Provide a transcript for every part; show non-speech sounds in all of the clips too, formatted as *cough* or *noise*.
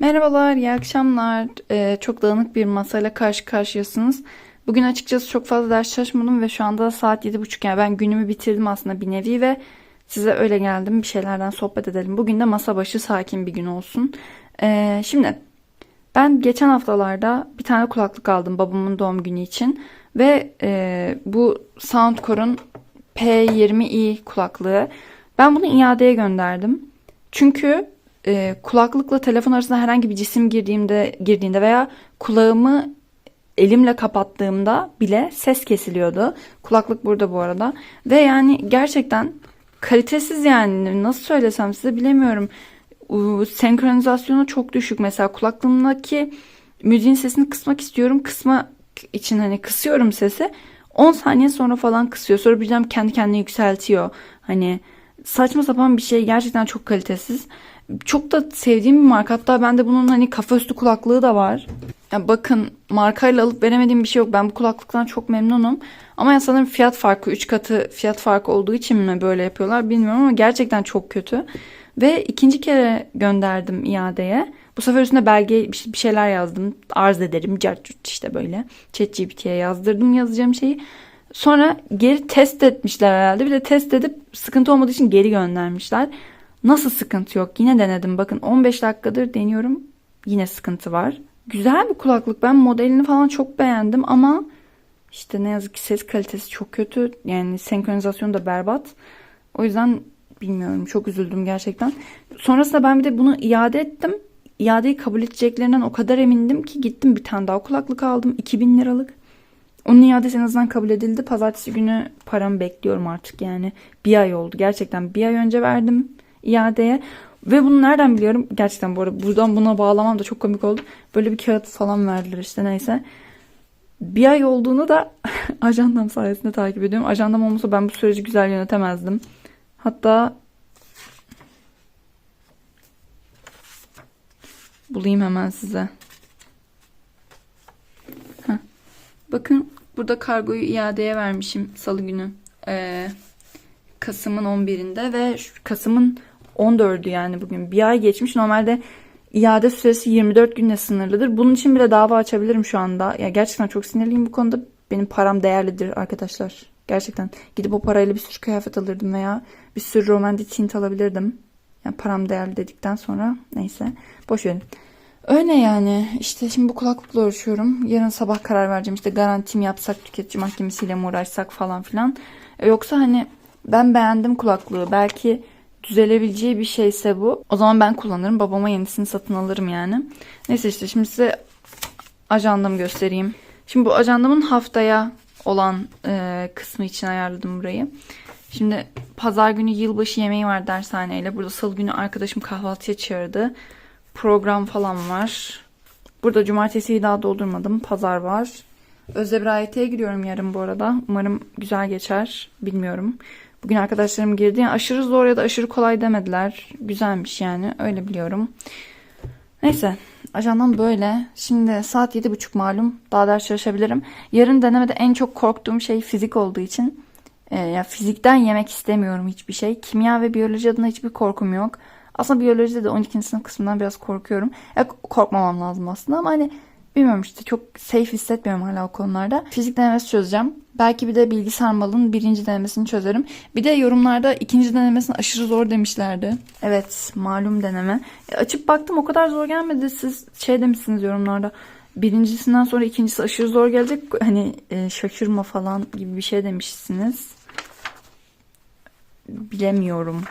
Merhabalar, iyi akşamlar. Ee, çok dağınık bir masayla karşı karşıyasınız. Bugün açıkçası çok fazla ders çalışmadım ve şu anda saat 7.30 yani ben günümü bitirdim aslında bir nevi ve size öyle geldim bir şeylerden sohbet edelim. Bugün de masa başı sakin bir gün olsun. Ee, şimdi ben geçen haftalarda bir tane kulaklık aldım babamın doğum günü için ve e, bu Soundcore'un P20i kulaklığı. Ben bunu iadeye gönderdim. Çünkü e, kulaklıkla telefon arasında herhangi bir cisim girdiğimde girdiğinde veya kulağımı elimle kapattığımda bile ses kesiliyordu. Kulaklık burada bu arada. Ve yani gerçekten kalitesiz yani nasıl söylesem size bilemiyorum. Senkronizasyonu çok düşük. Mesela kulaklığımdaki müziğin sesini kısmak istiyorum. Kısma için hani kısıyorum sesi. 10 saniye sonra falan kısıyor. Sonra birden kendi kendine yükseltiyor. Hani saçma sapan bir şey. Gerçekten çok kalitesiz. Çok da sevdiğim bir marka. Hatta bende bunun hani kafa üstü kulaklığı da var. Ya bakın markayla alıp veremediğim bir şey yok. Ben bu kulaklıktan çok memnunum. Ama ya sanırım fiyat farkı 3 katı fiyat farkı olduğu için mi böyle yapıyorlar bilmiyorum ama gerçekten çok kötü. Ve ikinci kere gönderdim iadeye. Bu sefer üstüne belge bir şeyler yazdım. Arz ederim. Cart işte böyle. ChatGPT'ye yazdırdım yazacağım şeyi. Sonra geri test etmişler herhalde. Bir de test edip sıkıntı olmadığı için geri göndermişler. Nasıl sıkıntı yok? Yine denedim. Bakın 15 dakikadır deniyorum. Yine sıkıntı var. Güzel bir kulaklık. Ben modelini falan çok beğendim ama işte ne yazık ki ses kalitesi çok kötü. Yani senkronizasyonu da berbat. O yüzden bilmiyorum. Çok üzüldüm gerçekten. Sonrasında ben bir de bunu iade ettim. İadeyi kabul edeceklerinden o kadar emindim ki gittim bir tane daha kulaklık aldım. 2000 liralık. Onun iadesi en azından kabul edildi. Pazartesi günü paramı bekliyorum artık yani. Bir ay oldu. Gerçekten bir ay önce verdim iadeye. Ve bunu nereden biliyorum? Gerçekten bu arada buradan buna bağlamam da çok komik oldu. Böyle bir kağıt falan verdiler işte neyse. Bir ay olduğunu da *laughs* ajandam sayesinde takip ediyorum. Ajandam olmasa ben bu süreci güzel yönetemezdim. Hatta bulayım hemen size. Bakın burada kargoyu iadeye vermişim salı günü. Ee, Kasım'ın 11'inde ve Kasım'ın 14'ü yani bugün bir ay geçmiş. Normalde iade süresi 24 günle sınırlıdır. Bunun için bile dava açabilirim şu anda. Ya gerçekten çok sinirliyim bu konuda. Benim param değerlidir arkadaşlar. Gerçekten gidip o parayla bir sürü kıyafet alırdım veya bir sürü romantik tint alabilirdim. Yani param değerli dedikten sonra neyse boş verin. Öyle yani işte şimdi bu kulaklıkla uğraşıyorum. Yarın sabah karar vereceğim işte garantim yapsak tüketici mahkemesiyle mi uğraşsak falan filan. E, Yoksa hani ben beğendim kulaklığı. Belki düzelebileceği bir şeyse bu. O zaman ben kullanırım. Babama yenisini satın alırım yani. Neyse işte şimdi size ajandamı göstereyim. Şimdi bu ajandamın haftaya olan e, kısmı için ayarladım burayı. Şimdi pazar günü yılbaşı yemeği var dershaneyle. Burada salı günü arkadaşım kahvaltıya çağırdı. Program falan var. Burada cumartesiyi daha doldurmadım. Pazar var. Özdebrayet'e gidiyorum yarın bu arada. Umarım güzel geçer. Bilmiyorum. Bugün arkadaşlarım girdi. Yani aşırı zor ya da aşırı kolay demediler. Güzelmiş yani. Öyle biliyorum. Neyse. Ajandam böyle. Şimdi saat yedi buçuk malum. Daha ders çalışabilirim. Yarın denemede en çok korktuğum şey fizik olduğu için e, ya fizikten yemek istemiyorum hiçbir şey. Kimya ve biyoloji adına hiçbir korkum yok. Aslında biyolojide de 12. sınıf kısmından biraz korkuyorum. Ya korkmamam lazım aslında ama hani bilmiyorum işte çok safe hissetmiyorum hala o konularda. Fizik denemesi çözeceğim. Belki bir de bilgi sarmalın birinci denemesini çözerim. Bir de yorumlarda ikinci denemesini aşırı zor demişlerdi. Evet malum deneme. E, açıp baktım o kadar zor gelmedi. Siz şey demişsiniz yorumlarda. Birincisinden sonra ikincisi aşırı zor gelecek. Hani e, şaşırma falan gibi bir şey demişsiniz. Bilemiyorum.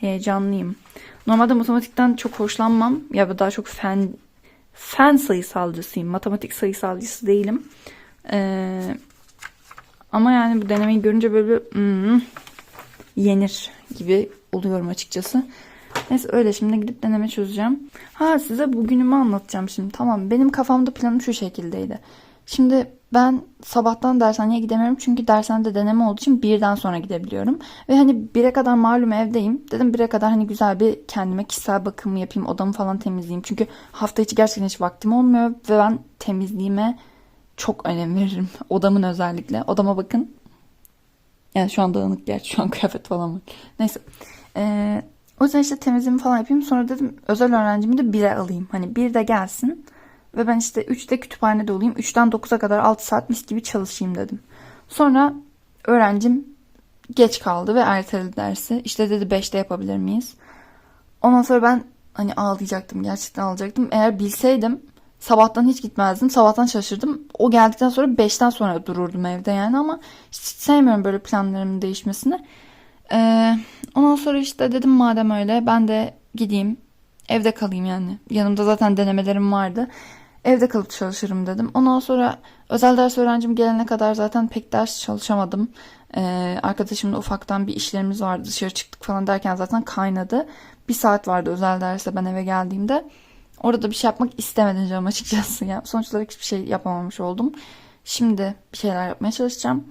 Heyecanlıyım. Normalde matematikten çok hoşlanmam. Ya daha çok fen fen sayısalcısıyım. Matematik sayısalcısı değilim. Ee, ama yani bu denemeyi görünce böyle bir, hmm, yenir gibi oluyorum açıkçası. Neyse öyle şimdi gidip deneme çözeceğim. Ha size bugünümü anlatacağım şimdi. Tamam benim kafamda planım şu şekildeydi. Şimdi ben sabahtan dershaneye gidemiyorum çünkü dershanede deneme olduğu için birden sonra gidebiliyorum. Ve hani bire kadar malum evdeyim. Dedim bire kadar hani güzel bir kendime kişisel bakımı yapayım, odamı falan temizleyeyim. Çünkü hafta içi gerçekten hiç vaktim olmuyor ve ben temizliğime çok önem veririm. *laughs* Odamın özellikle. Odama bakın. Yani şu an dağınık gerçi şu an *laughs* kıyafet falan var. Neyse. Ee, O yüzden işte temizliğimi falan yapayım. Sonra dedim özel öğrencimi de 1'e alayım. Hani bir de gelsin. Ve ben işte 3'te kütüphanede olayım. 3'ten 9'a kadar 6 saat mis gibi çalışayım dedim. Sonra öğrencim geç kaldı ve erteledi dersi. İşte dedi 5'te yapabilir miyiz? Ondan sonra ben hani ağlayacaktım. Gerçekten ağlayacaktım. Eğer bilseydim sabahtan hiç gitmezdim. Sabahtan şaşırdım. O geldikten sonra 5'ten sonra dururdum evde yani ama hiç sevmiyorum böyle planlarımın değişmesini. Ee, ondan sonra işte dedim madem öyle ben de gideyim. Evde kalayım yani. Yanımda zaten denemelerim vardı. Evde kalıp çalışırım dedim. Ondan sonra özel ders öğrencim gelene kadar zaten pek ders çalışamadım. Ee, arkadaşımla ufaktan bir işlerimiz vardı. Dışarı çıktık falan derken zaten kaynadı. Bir saat vardı özel derste ben eve geldiğimde. Orada bir şey yapmak istemedim canım açıkçası. *laughs* Yani sonuç olarak hiçbir şey yapamamış oldum. Şimdi bir şeyler yapmaya çalışacağım.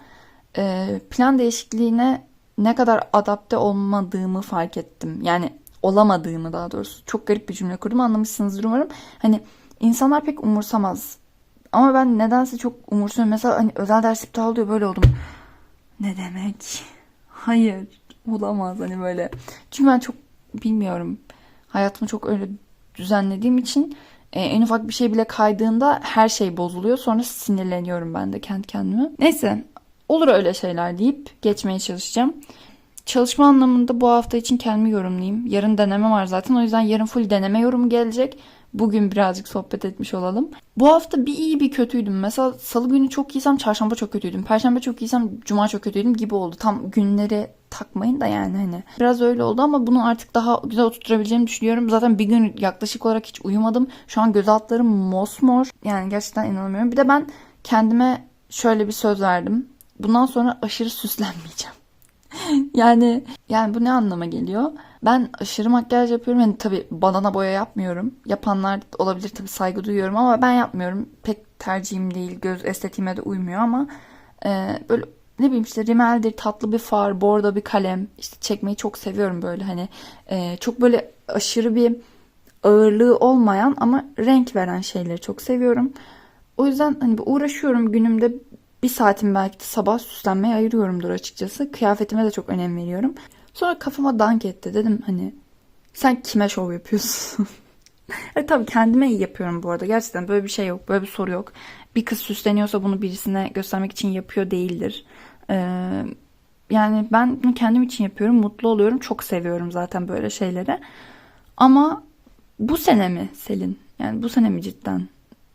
Ee, plan değişikliğine ne kadar adapte olmadığımı fark ettim. Yani olamadığımı daha doğrusu. Çok garip bir cümle kurdum anlamışsınızdır umarım. Hani insanlar pek umursamaz. Ama ben nedense çok umursuyorum. Mesela hani özel ders iptal oluyor böyle oldum. Ne demek? Hayır olamaz hani böyle. Çünkü ben çok bilmiyorum. Hayatımı çok öyle düzenlediğim için e, en ufak bir şey bile kaydığında her şey bozuluyor. Sonra sinirleniyorum ben de kendi kendime. Neyse olur öyle şeyler deyip geçmeye çalışacağım. Çalışma anlamında bu hafta için kendimi yorumlayayım. Yarın deneme var zaten. O yüzden yarın full deneme yorumu gelecek. Bugün birazcık sohbet etmiş olalım. Bu hafta bir iyi bir kötüydüm. Mesela salı günü çok iyiysem çarşamba çok kötüydüm. Perşembe çok iyiysem cuma çok kötüydüm gibi oldu. Tam günleri takmayın da yani hani. Biraz öyle oldu ama bunu artık daha güzel oturtabileceğimi düşünüyorum. Zaten bir gün yaklaşık olarak hiç uyumadım. Şu an göz altlarım mosmor. Yani gerçekten inanamıyorum. Bir de ben kendime şöyle bir söz verdim. Bundan sonra aşırı süslenmeyeceğim. *laughs* yani yani bu ne anlama geliyor? Ben aşırı makyaj yapıyorum. Yani tabii badana boya yapmıyorum. Yapanlar olabilir tabii saygı duyuyorum ama ben yapmıyorum. Pek tercihim değil. Göz estetiğime de uymuyor ama e, böyle ne bileyim işte rimeldir, tatlı bir far, bordo bir kalem. işte çekmeyi çok seviyorum böyle hani. E, çok böyle aşırı bir ağırlığı olmayan ama renk veren şeyleri çok seviyorum. O yüzden hani uğraşıyorum günümde bir saatim belki de sabah süslenmeye ayırıyorumdur açıkçası. Kıyafetime de çok önem veriyorum. Sonra kafama dank etti. Dedim hani sen kime şov yapıyorsun? *laughs* evet tabii kendime iyi yapıyorum bu arada. Gerçekten böyle bir şey yok. Böyle bir soru yok. Bir kız süsleniyorsa bunu birisine göstermek için yapıyor değildir. Ee, yani ben bunu kendim için yapıyorum. Mutlu oluyorum. Çok seviyorum zaten böyle şeyleri. Ama bu sene mi Selin? Yani bu sene mi cidden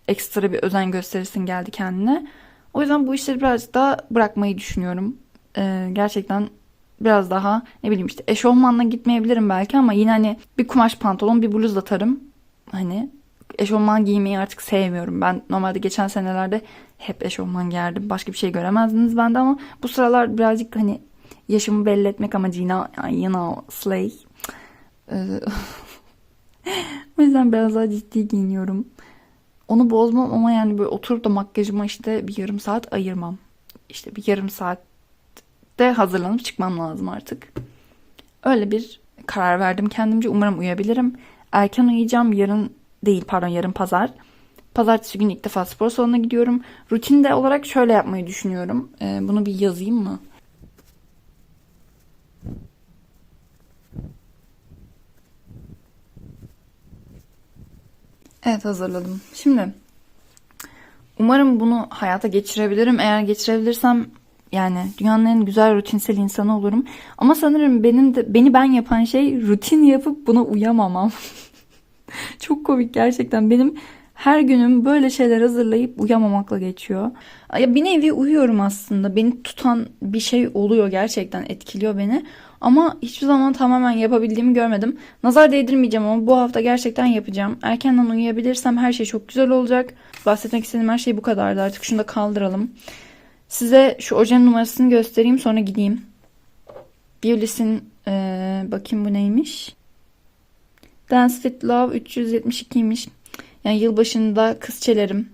ekstra bir özen gösterirsin geldi kendine? O yüzden bu işleri birazcık daha bırakmayı düşünüyorum. Ee, gerçekten biraz daha ne bileyim işte eşofmanla gitmeyebilirim belki ama yine hani bir kumaş pantolon bir bluz atarım. Hani eşofman giymeyi artık sevmiyorum. Ben normalde geçen senelerde hep eşofman giyerdim. Başka bir şey göremezdiniz bende ama bu sıralar birazcık hani yaşımı belli etmek amacıyla you know slay. Ee, *laughs* o yüzden biraz daha ciddi giyiniyorum. Onu bozmam ama yani böyle oturup da makyajıma işte bir yarım saat ayırmam. İşte bir yarım saatte hazırlanıp çıkmam lazım artık. Öyle bir karar verdim kendimce. Umarım uyabilirim. Erken uyuyacağım. Yarın değil pardon yarın pazar. Pazartesi günü ilk defa spor salonuna gidiyorum. Rutinde olarak şöyle yapmayı düşünüyorum. Ee, bunu bir yazayım mı? Evet hazırladım. Şimdi umarım bunu hayata geçirebilirim. Eğer geçirebilirsem yani dünyanın en güzel rutinsel insanı olurum. Ama sanırım benim de beni ben yapan şey rutin yapıp buna uyamamam. *laughs* Çok komik gerçekten. Benim her günüm böyle şeyler hazırlayıp uyamamakla geçiyor. Ya bir nevi uyuyorum aslında. Beni tutan bir şey oluyor gerçekten etkiliyor beni. Ama hiçbir zaman tamamen yapabildiğimi görmedim. Nazar değdirmeyeceğim ama bu hafta gerçekten yapacağım. Erkenden uyuyabilirsem her şey çok güzel olacak. Bahsetmek istediğim her şey bu kadardı. Artık şunu da kaldıralım. Size şu ojenin numarasını göstereyim sonra gideyim. Biolis'in ee, bakayım bu neymiş. Dance Fit Love 372'ymiş. Yani yılbaşında kız çelerim.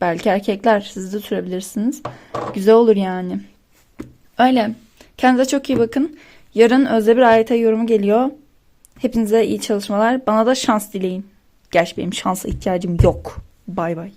Belki erkekler siz de sürebilirsiniz. Güzel olur yani. Öyle. Kendinize çok iyi bakın. Yarın Özde bir AYT yorumu geliyor. Hepinize iyi çalışmalar. Bana da şans dileyin. Gerçi benim şansa ihtiyacım yok. Bay bay.